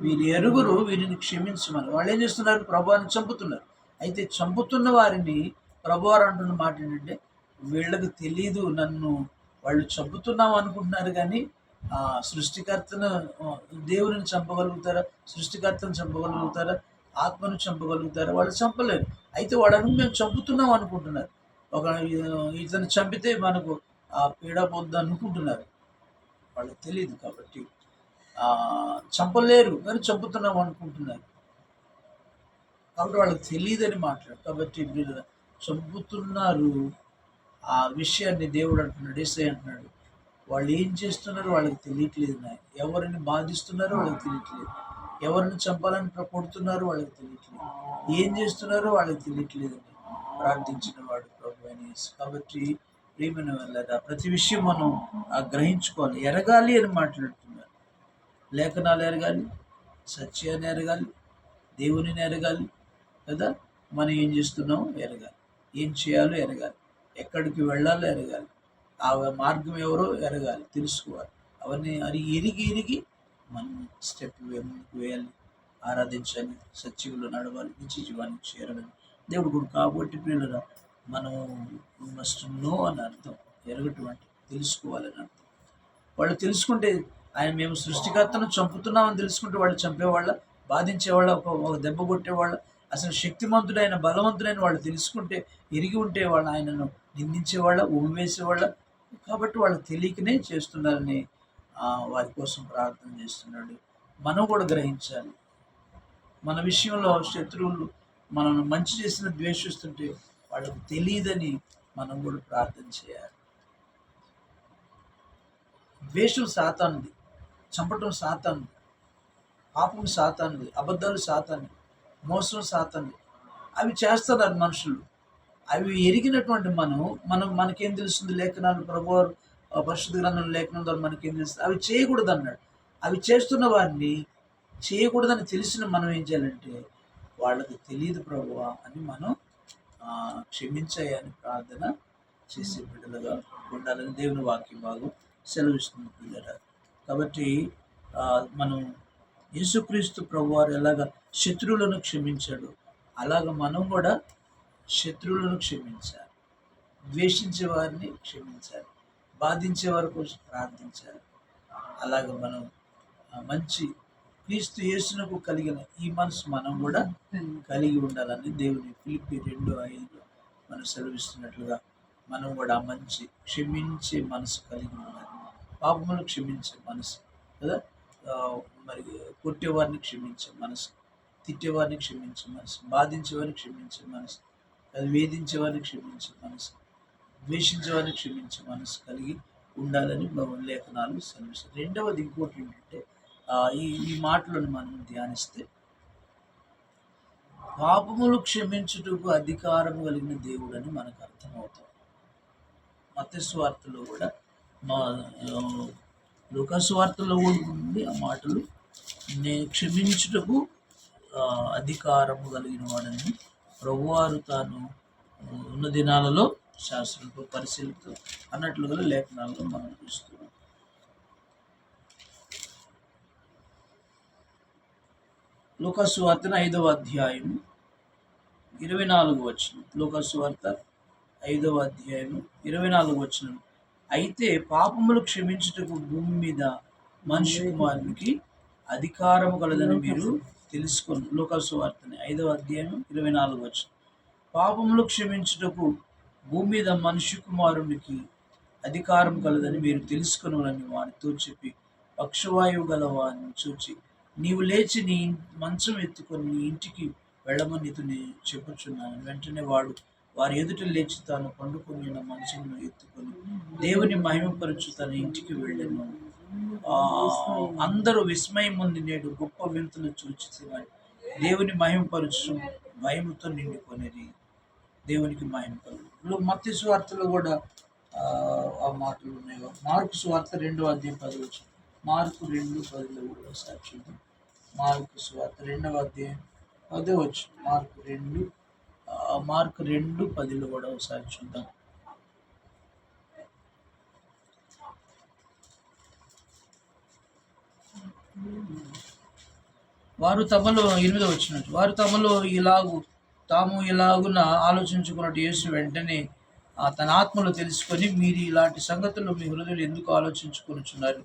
వీరి ఎరుగురు వీరిని క్షమించమని. వాళ్ళు ఏం చేస్తున్నారు? ప్రభువాన్ని చంపుతున్నారు. అయితే చంపుతున్న వారిని ప్రభువారు అంటున్న మాట ఏంటంటే వీళ్ళకి తెలీదు నన్ను వాళ్ళు చంపుతున్నాం అనుకుంటున్నారు కానీ ఆ, సృష్టికర్తను దేవుని చంపగలుగుతారా? సృష్టికర్తను చంపగలుగుతారా? ఆత్మను చంపగలుగుతారా? వాళ్ళు చంపలేరు. అయితే వాళ్ళని మేము చంపుతున్నాం అనుకుంటున్నారు. ఒక ఇతను చంపితే మనకు ఆ పీడ పొద్దు అనుకుంటున్నారు. వాళ్ళకి తెలియదు కాబట్టి చంపలేరు కానీ చంపుతున్నాం అనుకుంటున్నారు. కాబట్టి వాళ్ళకి తెలియదని మాట్లాడు కాబట్టి మీరు చంపుతున్నారు. ఆ విషయాన్ని దేవుడు అంటున్నాడు ఏసై అంటున్నాడు. వాళ్ళు ఏం చేస్తున్నారో వాళ్ళకి తెలియట్లేదు నాయన. ఎవరిని బాధిస్తున్నారో వాళ్ళకి తెలియట్లేదు. ఎవరిని చంపాలని కొడుతున్నారో వాళ్ళకి తెలియట్లేదు. ఏం చేస్తున్నారో వాళ్ళకి తెలియట్లేదని ప్రార్థించిన వాడు ప్రభు కాబట్టి ప్రియమైన వాళ్ళరా ప్రతి విషయం మనం గ్రహించుకోవాలి ఎరగాలి అని మాట్లాడుతున్నాం. లేఖనాలు ఎరగాలి సత్యాన్ని ఎరగాలి దేవునిని ఎరగాలి కదా? మనం ఏం చేస్తున్నాం? ఎరగాలి. ఏం చేయాలో ఎరగాలి. ఎక్కడికి వెళ్ళాలో ఎరగాలి. ఆ మార్గం ఎవరో ఎరగాలి తెలుసుకోవాలి. అవన్నీ అది ఎరిగి ఎరిగి మనం స్టెప్ ముందుకు వేయాలి. ఆరాధించాలి సత్యంలో నడవాలి నిత్య జీవానికి చేరాలని. దేవుడు కూడా కాబట్టి పిల్లల మనం మస్ట్ నో అని అర్థం. ఎరగటువంటి తెలుసుకోవాలని అర్థం. వాళ్ళు తెలుసుకుంటే ఆయన మేము సృష్టికర్తను చంపుతున్నామని తెలుసుకుంటే వాళ్ళు చంపేవాళ్ళ బాధించేవాళ్ళ ఒక ఒక దెబ్బ కొట్టేవాళ్ళ అసలు శక్తిమంతుడైన బలవంతుడైన వాళ్ళు తెలుసుకుంటే ఎరిగి ఉంటే వాళ్ళు ఆయనను నిందించేవాళ్ళ ఉమ్మివేసేవాళ్ళ. కాబట్టి వాళ్ళు తెలియకనే చేస్తున్నారని వారి కోసం ప్రార్థన చేస్తున్నాడు. మనం కూడా గ్రహించాలి. మన విషయంలో శత్రువులు మనను మంచి చేసిన ద్వేషిస్తుంటే వాళ్ళకు తెలియదని మనం కూడా ప్రార్థన చేయాలి. ద్వేషం సాతానుది. చంపటం సాతాను పాపం సాతానుది అబద్ధాలు సాతాను మోసం సాతాను అవి చేస్తున్నారు మనుషులు. అవి ఎరిగినటువంటి మనం మనం మనకేం తెలుస్తుంది? లేఖనాలు ప్రభు పరిశుద్ధ గ్రంథం లేఖనం ద్వారా మనకేం తెలుస్తుంది? అవి చేయకూడదు అన్నాడు అవి చేస్తున్న వారిని చేయకూడదని తెలిసిన మనం ఏం చేయాలంటే వాళ్ళకి తెలియదు ప్రభు అని మనం క్షమించాయని ప్రార్థన చేసే బిడ్డలుగా ఉండాలని దేవుని వాక్యం భాగం సెలవిస్తుంది పిల్లరా కాబట్టి మనం యేసుక్రీస్తు ప్రభువారు ఎలాగ శత్రువులను క్షమించాడు అలాగ మనం కూడా శత్రువులను క్షమించాలి. ద్వేషించే వారిని క్షమించాలి. బాధించే వారి కోసం ప్రార్థించాలి. అలాగ మనం మంచి క్రీస్తు యేసునకు కలిగిన ఈ మనసు మనం కూడా కలిగి ఉండాలని దేవుని పిలిపి రెండు ఐదు మనం సెలవిస్తున్నట్లుగా మనం కూడా మంచి క్షమించే మనసు కలిగి ఉండాలి. పాపములు క్షమించే మనసు. కదా? మరి కొట్టేవారిని క్షమించే మనసు తిట్టేవారిని క్షమించే మనసు బాధించేవారిని క్షమించే మనసు అది వేధించేవారిని క్షమించే మనసు ద్వేషించేవారిని క్షమించే మనసు కలిగి ఉండాలని లేఖనాలు సెలవిస్తాయి రెండవది ఇంకోటి ఏంటంటే ఈ ఈ మాటలను మనం ధ్యానిస్తే పాపములు క్షమించుటకు అధికారం కలిగిన దేవుడని మనకు అర్థమవుతాం. మత్స్వార్తలో కూడా మా లోకస్వార్తలో కూడా ఉంది ఆ మాటలు నేను క్షమించుటకు అధికారము కలిగిన వాడని ప్రభువారు తాను ఉన్న దినాలలో శాస్త్రంతో పరిశీలితో అన్నట్లుగా లేఖనాల్లో మనం చూస్తున్నాం. లోకస్వార్తన ఐదవ అధ్యాయం ఇరవై నాలుగు వచ్చిన లోకసు వార్త ఐదవ అధ్యాయం ఇరవై నాలుగు వచ్చిన అయితే పాపములు క్షమించుటకు భూమి మీద మనిషి కుమారునికి అధికారము కలదని మీరు తెలుసుకొని. లోకసు వార్తని ఐదవ అధ్యాయం ఇరవై నాలుగు వచ్చిన పాపములు క్షమించుటకు భూమి మీద మనిషి కుమారునికి అధికారం కలదని మీరు తెలుసుకొనులని వారితో చెప్పి పక్షవాయువు గల వారిని చూచి నీవు లేచి నీ మంచం ఎత్తుకొని నీ ఇంటికి వెళ్ళమని నీతో చెప్పుచున్నాను. వెంటనే వాడు వారి ఎదుట లేచి తాను పండుకొని ఉన్న మంచమును ఎత్తుకొని దేవుని మహిమపరచు తన ఇంటికి వెళ్ళాను. అందరూ విస్మయం ఉంది నేడు గొప్ప వింతలు చూచి దేవుని మహిమపరచు భయముతో నిండుకొనేది దేవునికి మహిమపరచు. మత్తి స్వార్థలో కూడా ఆ, మాటలు ఉన్నాయి. మార్కు స్వార్థ రెండో అధ్యాయం పది మార్కు రెండు పదిలో కూడా సాక్షి మార్కు స్వార్థ రెండవ అధ్యాయం పదే వచ్చు మార్కు రెండు మార్క్ రెండు పదిలో కూడా ఒకసారి చూద్దాం. వారు తమలో ఎనిమిదో వచ్చినట్టు వారు తమలో ఇలాగు తాము ఇలాగున ఆలోచించుకున్నట్టు యేసు వెంటనే ఆ, తన ఆత్మలో తెలుసుకొని మీరు ఇలాంటి సంగతులు మీ హృదయులు ఎందుకు ఆలోచించుకొనిచున్నారు?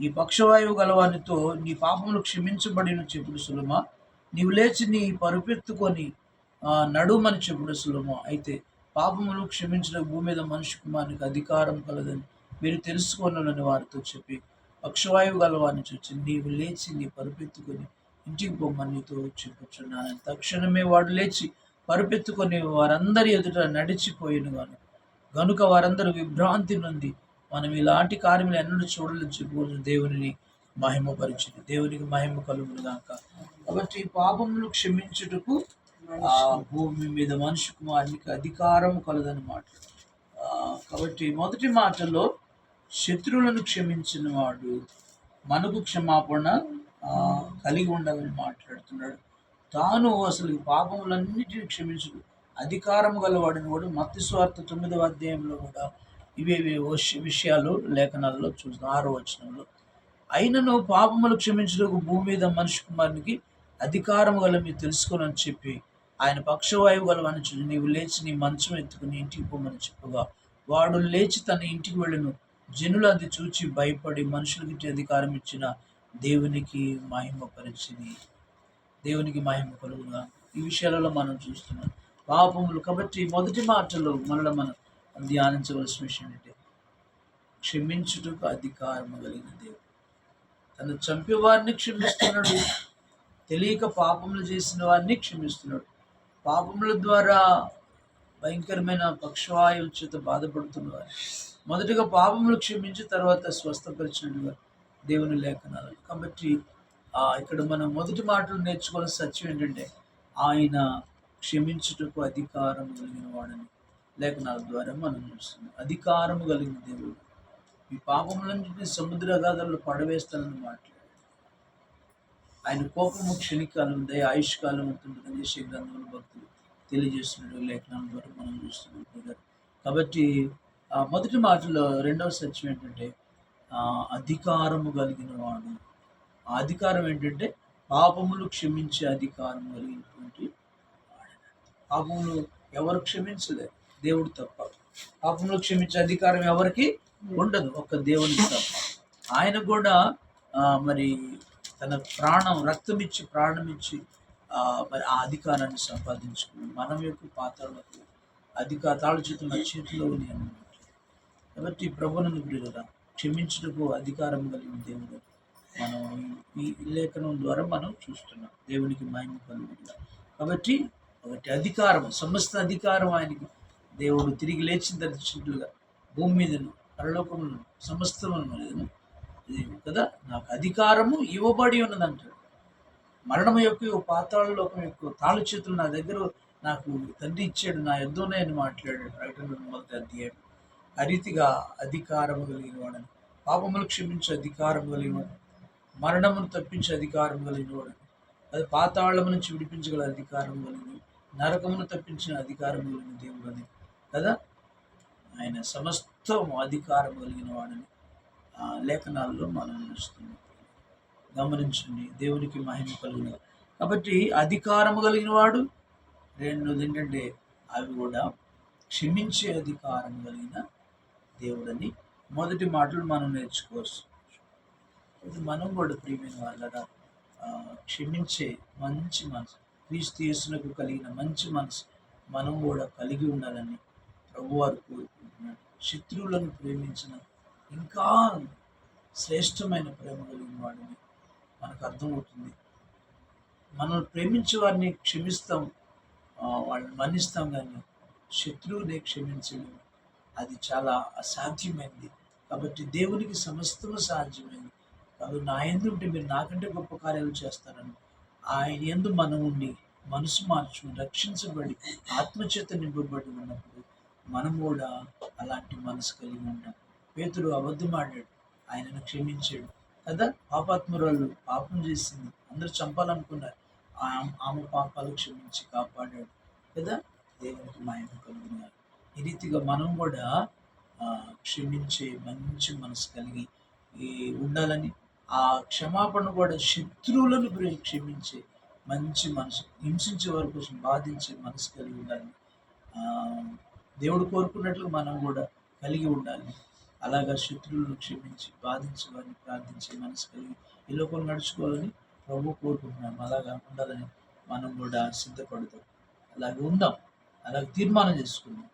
ఈ పక్షవాయువు గలవానితో నీ పాపములు క్షమించబడిన చెప్పుడు సులమా? నీవు లేచి నీ పరుపెత్తుకొని నడుమని చెప్పడం సులభం అయితే పాపములు క్షమించిన భూమి మీద మనిషి కుమారునికి అధికారం కలదని మీరు తెలుసుకోవాలని వారితో చెప్పి పక్షవాయువు గలవాన్ని చూచి నీవు లేచి నీ పరుపెత్తుకొని ఇంటికి పొమ్మనితో నీతో చెప్పుచున్నాను తక్షణమే వాడు లేచి పరుపెత్తుకొని వారందరి ఎదుట నడిచిపోయిన గాను గనుక వారందరూ విభ్రాంతి నుండి మనం ఇలాంటి కార్యములు ఎన్నడూ చూడలేదు చెప్పుకోవచ్చు దేవునిని మహిమపరిచింది. దేవునికి మహిమ కలుగును గాక. కాబట్టి పాపములు క్షమించుటకు ఆ భూమి మీద మనిషి కుమారునికి అధికారం కలదనమాట కాబట్టి మొదటి మాటలో శత్రువులను క్షమించిన వాడు మనకు క్షమాపణ కలిగి ఉండాలని మాట్లాడుతున్నాడు. తాను అసలు పాపములన్నిటిని క్షమించడు. అధికారం గలవాడిని కూడా మత్తి స్వార్థ తొమ్మిదవ అధ్యాయంలో కూడా ఇవే విషయాలు లేఖనాల్లో చూస్తాం ఆరో వచనంలో అయినను పాపములు క్షమించడానికి భూమి మీద మనిషి కుమారునికి అధికారం గల మీరు తెలుసుకోనని చెప్పి ఆయన పక్షవాయువు గలవని చూసి నీవు లేచి నీ మంచం ఎత్తుకుని ఇంటికి పోమని చెప్పగా. వాడు లేచి తన ఇంటికి వెళ్ళను. జనులు అది చూచి భయపడి మనుషులకి అధికారం ఇచ్చిన దేవునికి మహిమ పరిచింది. దేవునికి మహిమ కలుగుగా ఈ విషయాలలో మనం చూస్తున్నాం. పాపములు కాబట్టి మొదటి మాటలో మనలో మనం ధ్యానించవలసిన విషయం ఏంటంటే క్షమించుటకు అధికారము కలిగిన దేవుడు. తను చంపే వారిని క్షమిస్తున్నాడు. తెలియక పాపములు చేసిన వారిని క్షమిస్తున్నాడు. పాపముల ద్వారా భయంకరమైన పక్షవాయువుల చేత బాధపడుతున్నవారు. మొదటగా పాపములు క్షమించి తర్వాత స్వస్థపరిచినట్టుగా దేవుని లేఖనాలు కాబట్టి ఇక్కడ మనం మొదటి మాటలు నేర్చుకోవాల్సిన సత్యం ఏంటంటే ఆయన క్షమించుటకు అధికారం కలిగిన వాడని లేఖనాల ద్వారా మనం చూస్తున్నాం. అధికారం కలిగిన దేవుడు. ఈ పాపములన్నింటినీ సముద్ర గాథల్లో పడవేస్తానని మాటలు. ఆయన కోపము క్షణికాలం ఉంది ఆయుష్కాలం ఉంటుందని చేసే గ్రంథంలో భక్తులు తెలియజేస్తున్నాడు లేఖనాల ద్వారా మనం చూస్తున్నాం కాబట్టి మొదటి మాటలో రెండవ సత్యం ఏంటంటే అధికారము కలిగిన వాడు. ఆ అధికారం ఏంటంటే పాపములు క్షమించే అధికారం కలిగినటువంటి పాపములు ఎవరు క్షమించలేరు దేవుడు తప్ప. పాపములు క్షమించే అధికారం ఎవరికి? ఉండదు. ఒక్క దేవునికి తప్ప. ఆయన కూడా మరి తన ప్రాణం రక్తం ఇచ్చి ప్రాణం ఇచ్చి ఆ, మరి ఆ అధికారాన్ని సంపాదించుకుని మనం యొక్క పాత్రలకు అధిక తాళ చేతులు నా చేతిలో ఉన్నాయి కాబట్టి ప్రభునందు ప్రియులరా క్షమించుటకు అధికారం కలిగిన దేవుడు మనం ఈ లేఖనం ద్వారా మనం చూస్తున్నాం. దేవునికి మహిమ కలుగుతుంది కాబట్టి ఒకటి అధికారం సమస్త అధికారం ఆయనకి. దేవుడు తిరిగి లేచిన దర్శించుగా భూమి మీదను పరలోకములను సమస్తములను కదా? నాకు అధికారము ఇవ్వబడి ఉన్నదంటాడు మరణం యొక్క పాతాళ లోకం యొక్క తాళు చేతులు నా దగ్గర నాకు తండ్రి ఇచ్చాడు. నా ఎద్దునే అని మాట్లాడాడు ప్రకటన మొదటి అధ్యాయం. ఆ రీతిగా అధికారము కలిగిన వాడని. పాపములు క్షమించే అధికారం కలిగిన వాడు. మరణమును తప్పించే అధికారం కలిగిన వాడు. అది పాతాళము నుంచి విడిపించగల అధికారం కలిగిన నరకమును తప్పించిన అధికారం కలిగిన దేవుడు అని కదా? ఆయన సమస్తం అధికారం కలిగిన వాడని. లేఖనాల్లో మనం చూస్తున్నాం. గమనించండి దేవునికి మహిమ కలిగిన కాబట్టి అధికారము కలిగిన వాడు రెండోది ఏంటంటే అవి కూడా క్షమించే అధికారం కలిగిన దేవుడని మొదటి మాటలు మనం నేర్చుకోవచ్చు. ఇది మనం కూడా ప్రియమైన వాళ్ళరా క్షమించే మంచి మనసు క్రీస్తు యేసునకు కలిగిన మంచి మనసు మనం కూడా కలిగి ఉండాలని ప్రభువారు కోరుకుంటున్నాడు. శత్రువులను ప్రేమించిన ఇంకా శ్రేష్టమైన ప్రేమ కలిగిన వాడిని మనకు అర్థమవుతుంది. మనం ప్రేమించే వారిని క్షమిస్తాం వాళ్ళని మన్నిస్తాం కానీ శత్రువుని క్షమించడం అది చాలా అసాధ్యమైంది. కాబట్టి దేవునికి సమస్తము సాధ్యమైంది. కాబట్టి నా ఎందు ఉంటే మీరు నాకంటే గొప్ప కార్యాలు చేస్తారని ఆయన ఎందు మనం ఉండి మనసు మార్చుకుని రక్షించబడి ఆత్మచేత నింపబడి ఉన్నప్పుడు మనం కూడా అలాంటి మనసు కలిగి ఉంటాం పేతుడు అబద్ధమాడాడు ఆయనను క్షమించాడు. కదా? పాపాత్మురాలు పాపం చేసింది. అందరూ చంపాలనుకున్నారు. ఆ- ఆమె పాపాలు క్షమించి కాపాడాడు. కదా? దేవునికి మాయం కలుగుతున్నారు ఈ రీతిగా మనం కూడా క్షమించే మంచి మనసు కలిగి ఈ ఉండాలని ఆ క్షమాపణ కూడా శత్రువులను క్షమించే మంచి మనసు హింసించే వారి కోసం బాధించే మనసు కలిగి ఉండాలి దేవుడు కోరుకున్నట్లు మనం కూడా కలిగి ఉండాలి. అలాగా శత్రువులను క్షమించి బాధించే వారిని ప్రార్థించి మనసు కలిగి ఈ లోకంలో నడుచుకోవాలని ప్రభు కోరుకుంటున్నాం. అలాగా ఉండాలని మనం కూడా సిద్ధపడతాం. అలాగే ఉందాం. అలాగే తీర్మానం చేసుకుందాం.